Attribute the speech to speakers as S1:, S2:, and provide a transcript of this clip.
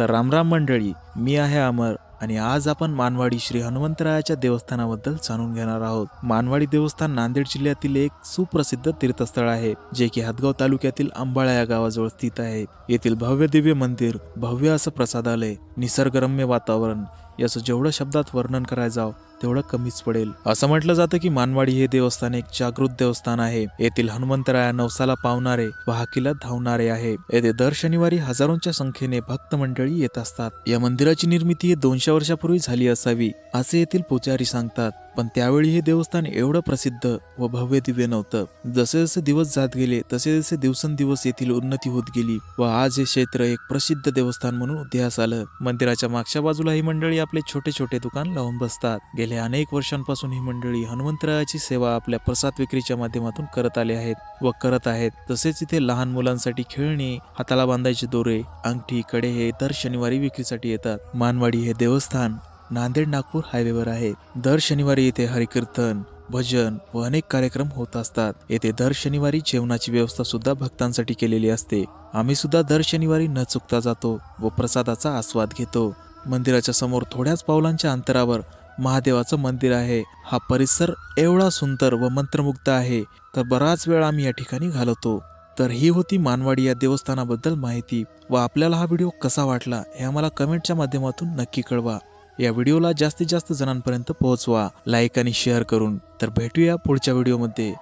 S1: तर रामराम मंडळी मी आहे अमर आणि आज आपण मानवाडी श्री हनुमंतरायाच्या देवस्थानाबद्दल जाणून घेणार आहोत. मानवाडी देवस्थान नांदेड जिल्ह्यातील एक सुप्रसिद्ध तीर्थस्थळ आहे जे की हदगाव तालुक्यातील अंबाळा या गावाजवळ स्थित आहे. येथील भव्य दिव्य मंदिर भव्य असं प्रसादालय निसर्गरम्य वातावरण याचं जेवढं शब्दात वर्णन करायचं जावं तेवढं कमीच पडेल. असं म्हटलं जातं की मानवाडी हे देवस्थान एक जागृत देवस्थान आहे. येथील हनुमंतराया नवसाला पावणारे व हाकीला धावणारे आहे. येथे दर शनिवारी हजारोंच्या संख्येने भक्त मंडळी येत असतात. या मंदिराची निर्मिती दोनशे वर्षापूर्वी झाली असावी असे येथील पुजारी सांगतात. पण त्यावेळी हे देवस्थान एवढं प्रसिद्ध व भव्य दिव्य नव्हतं. जसे जसे दिवस जात गेले तसे जसे दिवसेंदिवस येथील उन्नती होत गेली व आज हे क्षेत्र एक प्रसिद्ध देवस्थान म्हणून उदयास आलं. मंदिराच्या मागच्या बाजूला ही मंडळी आपले छोटे छोटे दुकान लावून बसतात. गेल्या अनेक वर्षांपासून ही मंडळी हनुमंतरायाची सेवा आपल्या प्रसाद विक्रीच्या माध्यमातून करत आले आहेत व करत आहेत. तसेच इथे लहान मुलांसाठी खेळणी हाताला बांधायचे दोरे अंगठी कडे हे दर शनिवारी विक्रीसाठी येतात. मानवाडी हे देवस्थान नांदेड नागपूर हायवेवर आहे दर शनिवारी येथे हरिकीर्तन भजन व अनेक कार्यक्रम होत असतात. येथे दर शनिवारी जेवणाची व्यवस्था सुद्धा भक्तांसाठी केलेली असते. आम्ही सुद्धा दर शनिवारी न चुकता जातो व प्रसादाचा आस्वाद घेतो. मंदिराच्या समोर थोड्याच पावलांच्या अंतरावर महादेवाचं मंदिर आहे. हा परिसर एवढा सुंदर व मंत्रमुग्ध आहे तर बराच वेळ आम्ही या ठिकाणी घालवतो. तर ही होती मानवाडी या देवस्थानाबद्दल माहिती. व आपल्याला हा व्हिडिओ कसा वाटला हे आम्हाला कमेंटच्या माध्यमातून नक्की कळवा. या व्हिडिओला जास्तीत जास्त जणांपर्यंत पोहोचवा. लाईक आणि शेअर करून. तर भेटूया पुढच्या व्हिडिओमध्ये.